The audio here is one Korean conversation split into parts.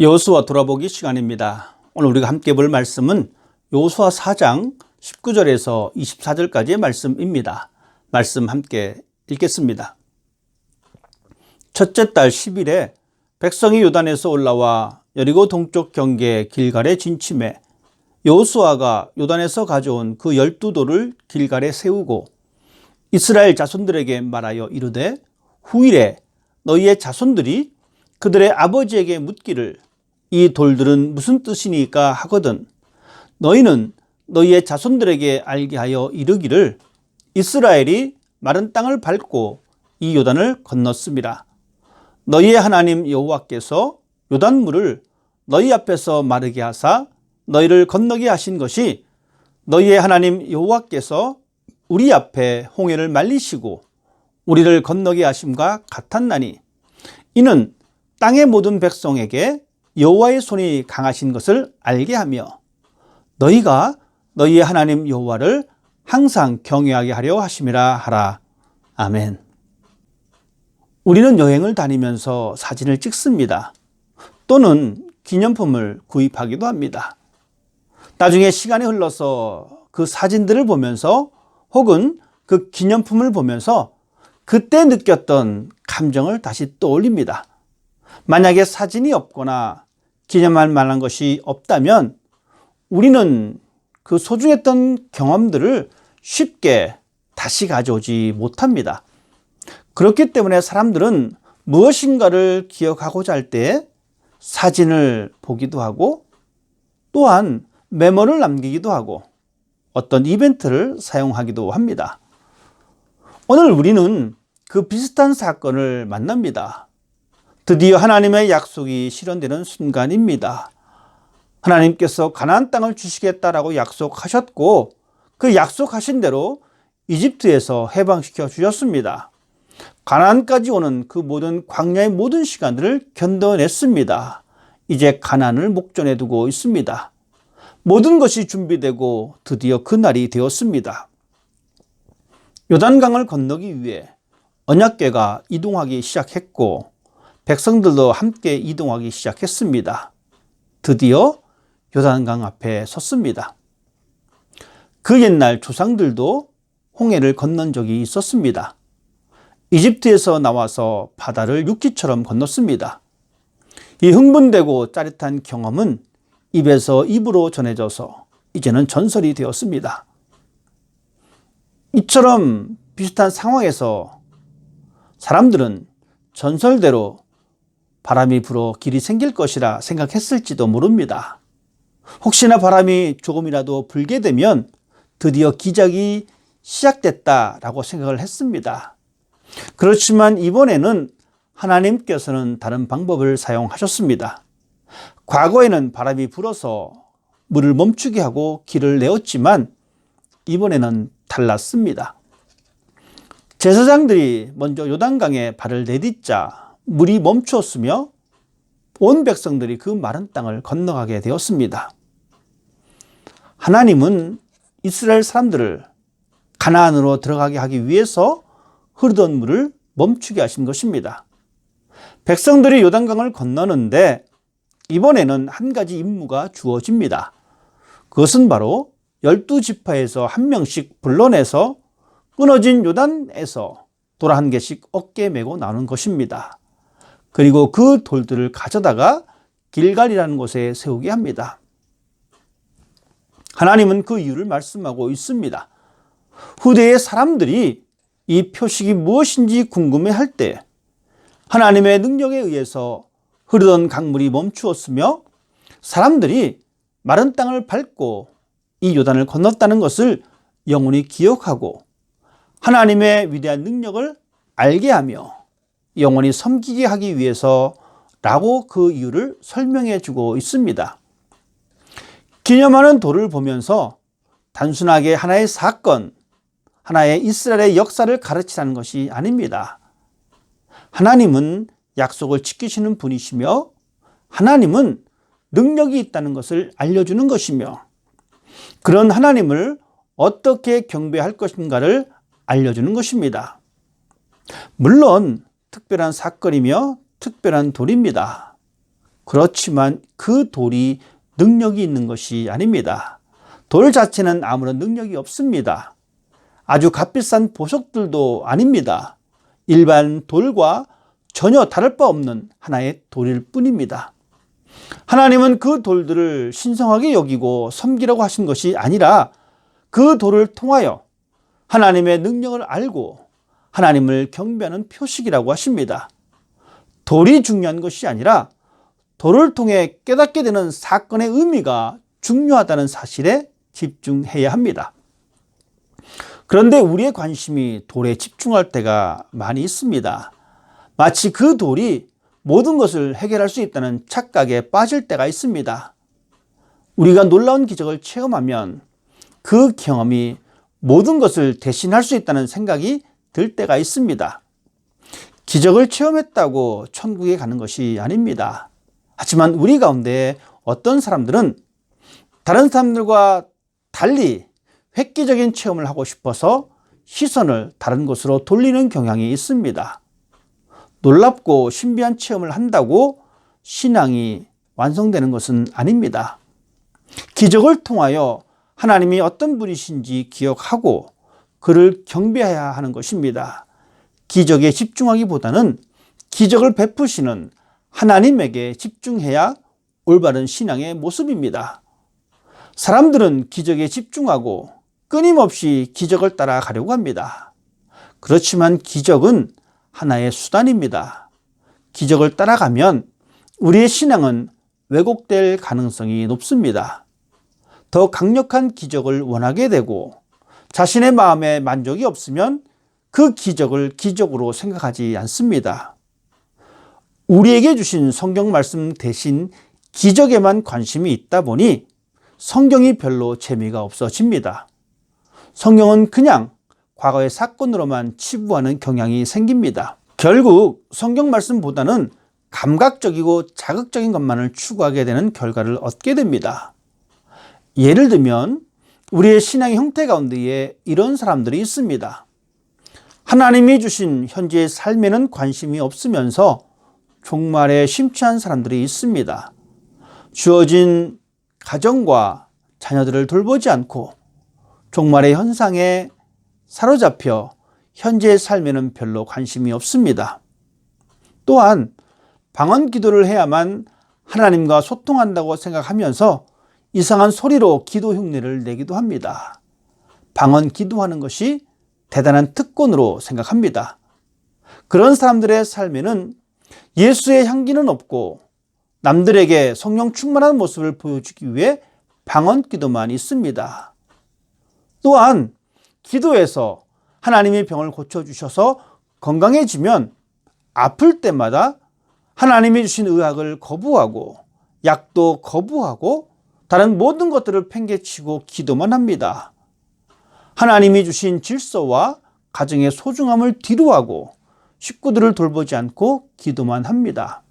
여호수아 돌아보기 시간입니다. 오늘 우리가 함께 볼 말씀은 여호수아 4장 19절에서 24절까지의 말씀입니다. 말씀 함께 읽겠습니다. 첫째 달 10일에 백성이 요단에서 올라와 여리고 동쪽 경계 길갈에 진침해 여호수아가 요단에서 가져온 그 열두 돌을 길갈에 세우고 이스라엘 자손들에게 말하여 이르되 후일에 너희의 자손들이 그들의 아버지에게 묻기를 이 돌들은 무슨 뜻이니까 하거든 너희는 너희의 자손들에게 알게 하여 이르기를 이스라엘이 마른 땅을 밟고 이 요단을 건넜습니다. 너희의 하나님 여호와께서 요단물을 너희 앞에서 마르게 하사 너희를 건너게 하신 것이 너희의 하나님 여호와께서 우리 앞에 홍해를 말리시고 우리를 건너게 하심과 같았나니 이는 땅의 모든 백성에게 여호와의 손이 강하신 것을 알게 하며 너희가 너희의 하나님 여호와를 항상 경외하게 하려 하심이라 하라. 아멘. 우리는 여행을 다니면서 사진을 찍습니다. 또는 기념품을 구입하기도 합니다. 나중에 시간이 흘러서 그 사진들을 보면서 혹은 그 기념품을 보면서 그때 느꼈던 감정을 다시 떠올립니다. 만약에 사진이 없거나 기념할 만한 것이 없다면 우리는 그 소중했던 경험들을 쉽게 다시 가져오지 못합니다. 그렇기 때문에 사람들은 무엇인가를 기억하고자 할 때 사진을 보기도 하고 또한 메모를 남기기도 하고 어떤 이벤트를 사용하기도 합니다. 오늘 우리는 그 비슷한 사건을 만납니다. 드디어 하나님의 약속이 실현되는 순간입니다. 하나님께서 가나안 땅을 주시겠다라고 약속하셨고 그 약속하신 대로 이집트에서 해방시켜 주셨습니다. 가나안까지 오는 그 모든 광야의 모든 시간들을 견뎌냈습니다. 이제 가나안을 목전에 두고 있습니다. 모든 것이 준비되고 드디어 그 날이 되었습니다. 요단강을 건너기 위해 언약궤가 이동하기 시작했고 백성들도 함께 이동하기 시작했습니다. 드디어 요단강 앞에 섰습니다. 그 옛날 조상들도 홍해를 건넌 적이 있었습니다. 이집트에서 나와서 바다를 육지처럼 건넜습니다. 이 흥분되고 짜릿한 경험은 입에서 입으로 전해져서 이제는 전설이 되었습니다. 이처럼 비슷한 상황에서 사람들은 전설대로 바람이 불어 길이 생길 것이라 생각했을지도 모릅니다. 혹시나 바람이 조금이라도 불게 되면 드디어 기적이 시작됐다라고 생각을 했습니다. 그렇지만 이번에는 하나님께서는 다른 방법을 사용하셨습니다. 과거에는 바람이 불어서 물을 멈추게 하고 길을 내었지만 이번에는 달랐습니다. 제사장들이 먼저 요단강에 발을 내딛자 물이 멈추었으며 온 백성들이 그 마른 땅을 건너가게 되었습니다. 하나님은 이스라엘 사람들을 가나안으로 들어가게 하기 위해서 흐르던 물을 멈추게 하신 것입니다. 백성들이 요단강을 건너는데 이번에는 한 가지 임무가 주어집니다. 그것은 바로 열두 지파에서 한 명씩 불러내서 끊어진 요단에서 돌한 개씩 어깨 메고 나눈 것입니다. 그리고 그 돌들을 가져다가 길갈이라는 곳에 세우게 합니다. 하나님은 그 이유를 말씀하고 있습니다. 후대의 사람들이 이 표식이 무엇인지 궁금해 할 때 하나님의 능력에 의해서 흐르던 강물이 멈추었으며 사람들이 마른 땅을 밟고 이 요단을 건넜다는 것을 영원히 기억하고 하나님의 위대한 능력을 알게 하며 영원히 섬기게 하기 위해서 라고 그 이유를 설명해 주고 있습니다. 기념하는 돌을 보면서 단순하게 하나의 사건, 하나의 이스라엘의 역사를 가르치라는 것이 아닙니다. 하나님은 약속을 지키시는 분이시며 하나님은 능력이 있다는 것을 알려주는 것이며 그런 하나님을 어떻게 경배할 것인가를 알려주는 것입니다. 물론 특별한 사건이며 특별한 돌입니다. 그렇지만 그 돌이 능력이 있는 것이 아닙니다. 돌 자체는 아무런 능력이 없습니다. 아주 값비싼 보석들도 아닙니다. 일반 돌과 전혀 다를 바 없는 하나의 돌일 뿐입니다. 하나님은 그 돌들을 신성하게 여기고 섬기라고 하신 것이 아니라 그 돌을 통하여 하나님의 능력을 알고 하나님을 경배하는 표식이라고 하십니다. 돌이 중요한 것이 아니라 돌을 통해 깨닫게 되는 사건의 의미가 중요하다는 사실에 집중해야 합니다. 그런데 우리의 관심이 돌에 집중할 때가 많이 있습니다. 마치 그 돌이 모든 것을 해결할 수 있다는 착각에 빠질 때가 있습니다. 우리가 놀라운 기적을 체험하면 그 경험이 모든 것을 대신할 수 있다는 생각이 들 때가 있습니다. 기적을 체험했다고 천국에 가는 것이 아닙니다. 하지만 우리 가운데 어떤 사람들은 다른 사람들과 달리 획기적인 체험을 하고 싶어서 시선을 다른 곳으로 돌리는 경향이 있습니다. 놀랍고 신비한 체험을 한다고 신앙이 완성되는 것은 아닙니다. 기적을 통하여 하나님이 어떤 분이신지 기억하고 그를 경배해야 하는 것입니다. 기적에 집중하기보다는 기적을 베푸시는 하나님에게 집중해야 올바른 신앙의 모습입니다. 사람들은 기적에 집중하고 끊임없이 기적을 따라가려고 합니다. 그렇지만 기적은 하나의 수단입니다. 기적을 따라가면 우리의 신앙은 왜곡될 가능성이 높습니다. 더 강력한 기적을 원하게 되고 자신의 마음에 만족이 없으면 그 기적을 기적으로 생각하지 않습니다. 우리에게 주신 성경 말씀 대신 기적에만 관심이 있다 보니 성경이 별로 재미가 없어집니다. 성경은 그냥 과거의 사건으로만 치부하는 경향이 생깁니다. 결국 성경 말씀보다는 감각적이고 자극적인 것만을 추구하게 되는 결과를 얻게 됩니다. 예를 들면 우리의 신앙의 형태 가운데에 이런 사람들이 있습니다. 하나님이 주신 현재의 삶에는 관심이 없으면서 종말에 심취한 사람들이 있습니다. 주어진 가정과 자녀들을 돌보지 않고 종말의 현상에 사로잡혀 현재의 삶에는 별로 관심이 없습니다. 또한 방언 기도를 해야만 하나님과 소통한다고 생각하면서 이상한 소리로 기도 흉내를 내기도 합니다. 방언 기도하는 것이 대단한 특권으로 생각합니다. 그런 사람들의 삶에는 예수의 향기는 없고 남들에게 성령 충만한 모습을 보여주기 위해 방언 기도만 있습니다. 또한 기도에서 하나님이 병을 고쳐주셔서 건강해지면 아플 때마다 하나님이 주신 의학을 거부하고 약도 거부하고 다른 모든 것들을 팽개치고 기도만 합니다. 하나님이 주신 질서와 가정의 소중함을 뒤로하고 식구들을 돌보지 않고 기도만 합니다.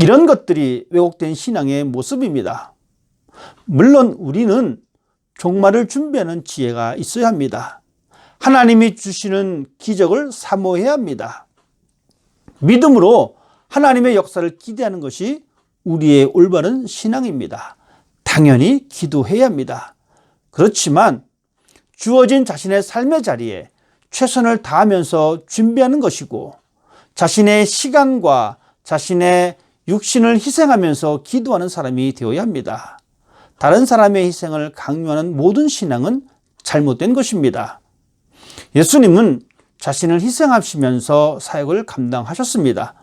이런 것들이 왜곡된 신앙의 모습입니다. 물론 우리는 종말을 준비하는 지혜가 있어야 합니다. 하나님이 주시는 기적을 사모해야 합니다. 믿음으로 하나님의 역사를 기대하는 것이 우리의 올바른 신앙입니다. 당연히 기도해야 합니다. 그렇지만 주어진 자신의 삶의 자리에 최선을 다하면서 준비하는 것이고 자신의 시간과 자신의 육신을 희생하면서 기도하는 사람이 되어야 합니다. 다른 사람의 희생을 강요하는 모든 신앙은 잘못된 것입니다. 예수님은 자신을 희생하시면서 사역을 감당하셨습니다.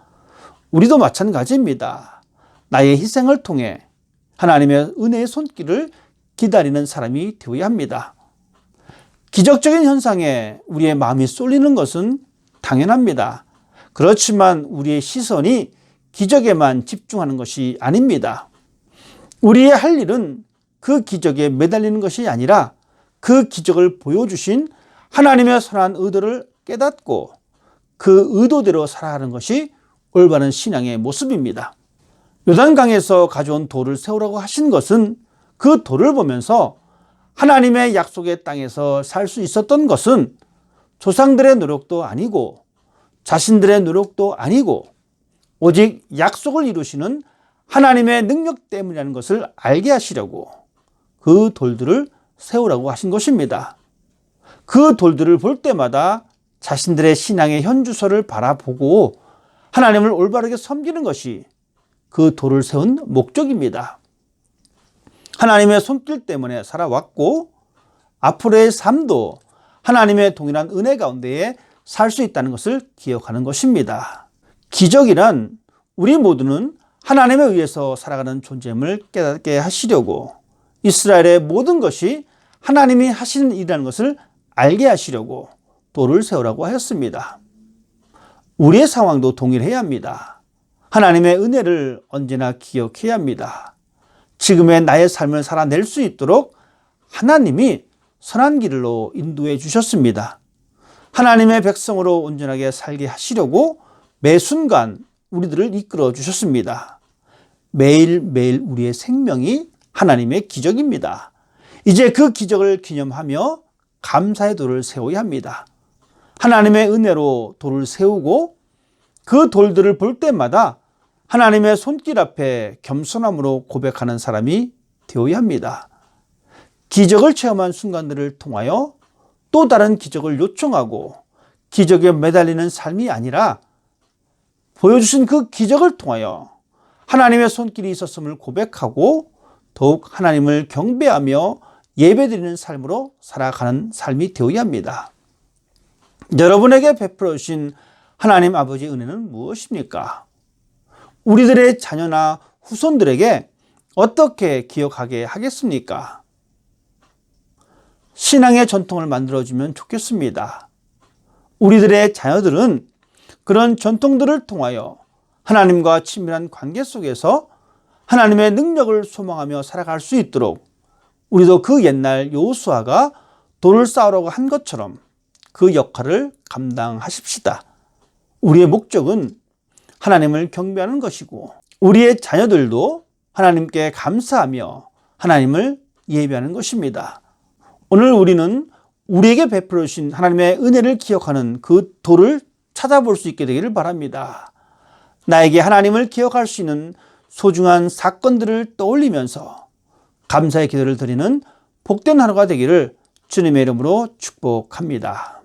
우리도 마찬가지입니다. 나의 희생을 통해 하나님의 은혜의 손길을 기다리는 사람이 되어야 합니다. 기적적인 현상에 우리의 마음이 쏠리는 것은 당연합니다. 그렇지만 우리의 시선이 기적에만 집중하는 것이 아닙니다. 우리의 할 일은 그 기적에 매달리는 것이 아니라 그 기적을 보여주신 하나님의 선한 의도를 깨닫고 그 의도대로 살아가는 것이 올바른 신앙의 모습입니다. 요단강에서 가져온 돌을 세우라고 하신 것은 그 돌을 보면서 하나님의 약속의 땅에서 살 수 있었던 것은 조상들의 노력도 아니고 자신들의 노력도 아니고 오직 약속을 이루시는 하나님의 능력 때문이라는 것을 알게 하시려고 그 돌들을 세우라고 하신 것입니다. 그 돌들을 볼 때마다 자신들의 신앙의 현주소를 바라보고 하나님을 올바르게 섬기는 것이 그 돌을 세운 목적입니다. 하나님의 손길 때문에 살아왔고 앞으로의 삶도 하나님의 동일한 은혜 가운데에 살 수 있다는 것을 기억하는 것입니다. 기적이란 우리 모두는 하나님에 의해서 살아가는 존재임을 깨닫게 하시려고 이스라엘의 모든 것이 하나님이 하시는 일이라는 것을 알게 하시려고 돌을 세우라고 하였습니다. 우리의 상황도 동일해야 합니다. 하나님의 은혜를 언제나 기억해야 합니다. 지금의 나의 삶을 살아낼 수 있도록 하나님이 선한 길로 인도해 주셨습니다. 하나님의 백성으로 온전하게 살게 하시려고 매 순간 우리들을 이끌어 주셨습니다. 매일매일 우리의 생명이 하나님의 기적입니다. 이제 그 기적을 기념하며 감사의 돌을 세워야 합니다. 하나님의 은혜로 돌을 세우고 그 돌들을 볼 때마다 하나님의 손길 앞에 겸손함으로 고백하는 사람이 되어야 합니다. 기적을 체험한 순간들을 통하여 또 다른 기적을 요청하고 기적에 매달리는 삶이 아니라 보여주신 그 기적을 통하여 하나님의 손길이 있었음을 고백하고 더욱 하나님을 경배하며 예배드리는 삶으로 살아가는 삶이 되어야 합니다. 여러분에게 베풀어 주신 하나님 아버지의 은혜는 무엇입니까? 우리들의 자녀나 후손들에게 어떻게 기억하게 하겠습니까? 신앙의 전통을 만들어주면 좋겠습니다. 우리들의 자녀들은 그런 전통들을 통하여 하나님과 친밀한 관계 속에서 하나님의 능력을 소망하며 살아갈 수 있도록 우리도 그 옛날 요수아가 돌을 쌓으라고 한 것처럼 그 역할을 감당하십시다. 우리의 목적은 하나님을 경배하는 것이고 우리의 자녀들도 하나님께 감사하며 하나님을 예배하는 것입니다. 오늘 우리는 우리에게 베풀어 주신 하나님의 은혜를 기억하는 그 돌을 찾아볼 수 있게 되기를 바랍니다. 나에게 하나님을 기억할 수 있는 소중한 사건들을 떠올리면서 감사의 기도를 드리는 복된 하루가 되기를 주님의 이름으로 축복합니다.